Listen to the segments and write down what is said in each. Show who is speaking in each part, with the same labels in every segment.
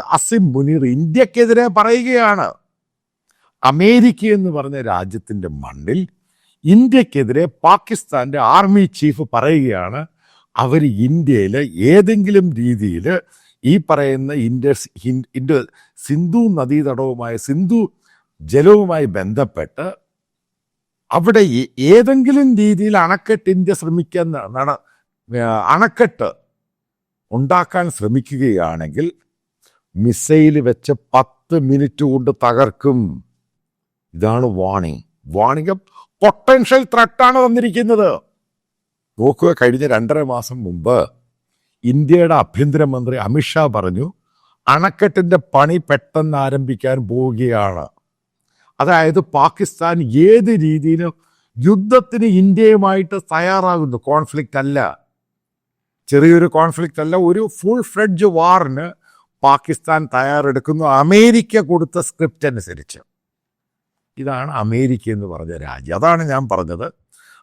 Speaker 1: അതായത് അസിം മുനീർ ഇന്ത്യക്കെതിരെ പറയുകയാണ്. അമേരിക്ക എന്ന് പറഞ്ഞ രാജ്യത്തിന്റെ മണ്ണിൽ ഇന്ത്യക്കെതിരെ പാകിസ്ഥാന്റെ ആർമി ചീഫ് പറയുകയാണ് അവർ ഇന്ത്യയിൽ ഏതെങ്കിലും രീതിയിൽ ഈ പറയുന്ന ഇന്ത്യ സിന്ധു നദീതടവുമായ സിന്ധു ജലവുമായി ബന്ധപ്പെട്ട് അവിടെ ഏതെങ്കിലും രീതിയിൽ അണക്കെട്ട് ഇന്ത്യ ശ്രമിക്കാൻ ന- നട അണക്കെട്ട് ഉണ്ടാക്കാൻ ശ്രമിക്കുകയാണെങ്കിൽ മിസൈൽ വെച്ച് പത്ത് മിനിറ്റ് കൊണ്ട് തകർക്കും. ഇതാണ് വാണിംഗ് വാണിംഗ് പൊട്ടൻഷ്യൽ ത്രട്ടാണ് വന്നിരിക്കുന്നത് നോക്കുക കഴിഞ്ഞ രണ്ടര മാസം മുമ്പ് ഇന്ത്യയുടെ ആഭ്യന്തരമന്ത്രി അമിത്ഷാ പറഞ്ഞു അണക്കെട്ടിന്റെ പണി പെട്ടെന്ന് ആരംഭിക്കാൻ പോവുകയാണ്. അതായത് പാകിസ്ഥാൻ ഏത് രീതിയിലും യുദ്ധത്തിന് ഇന്ത്യയുമായിട്ട് തയ്യാറാകുന്നു. കോൺഫ്ലിക്റ്റ് അല്ല ചെറിയൊരു കോൺഫ്ലിക്റ്റ് അല്ല ഒരു ഫുൾ ഫ്ലെഡ്ജ് വാറിന് പാകിസ്ഥാൻ തയ്യാറെടുക്കുന്നു. അമേരിക്ക കൊടുത്ത സ്ക്രിപ്റ്റ് അനുസരിച്ച്. ഇതാണ് അമേരിക്ക എന്ന് പറഞ്ഞ രാജ്യം. അതാണ് ഞാൻ പറഞ്ഞത്.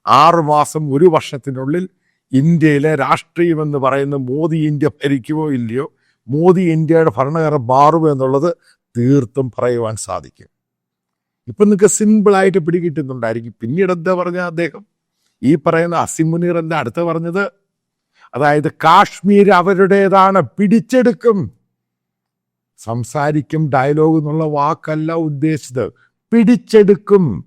Speaker 1: ആറുമാസം ഒരു വർഷത്തിനുള്ളിൽ ഇന്ത്യയിലെ രാഷ്ട്രീയമെന്ന് പറയുന്ന മോദി ഇന്ത്യ ഭരിക്കുമോ ഇല്ലയോ മോദി ഇന്ത്യയുടെ ഭരണകാരം മാറുമോ എന്നുള്ളത് തീർത്തും പറയുവാൻ സാധിക്കും. ഇപ്പം നിങ്ങൾക്ക് സിമ്പിളായിട്ട് പിടികിട്ടുന്നുണ്ടായിരിക്കും. പിന്നീട് എന്താ പറഞ്ഞ അദ്ദേഹം? ഈ പറയുന്ന അസിം മുനീർ എന്താ അടുത്ത് പറഞ്ഞത്? അതായത് കാശ്മീർ അവരുടേതാണ്. പിടിച്ചെടുക്കും. സംസാരിക്കും ഡയലോഗ് എന്നുള്ള വാക്കല്ല ഉദ്ദേശിച്ചത്. പിടിച്ചെടുക്കും.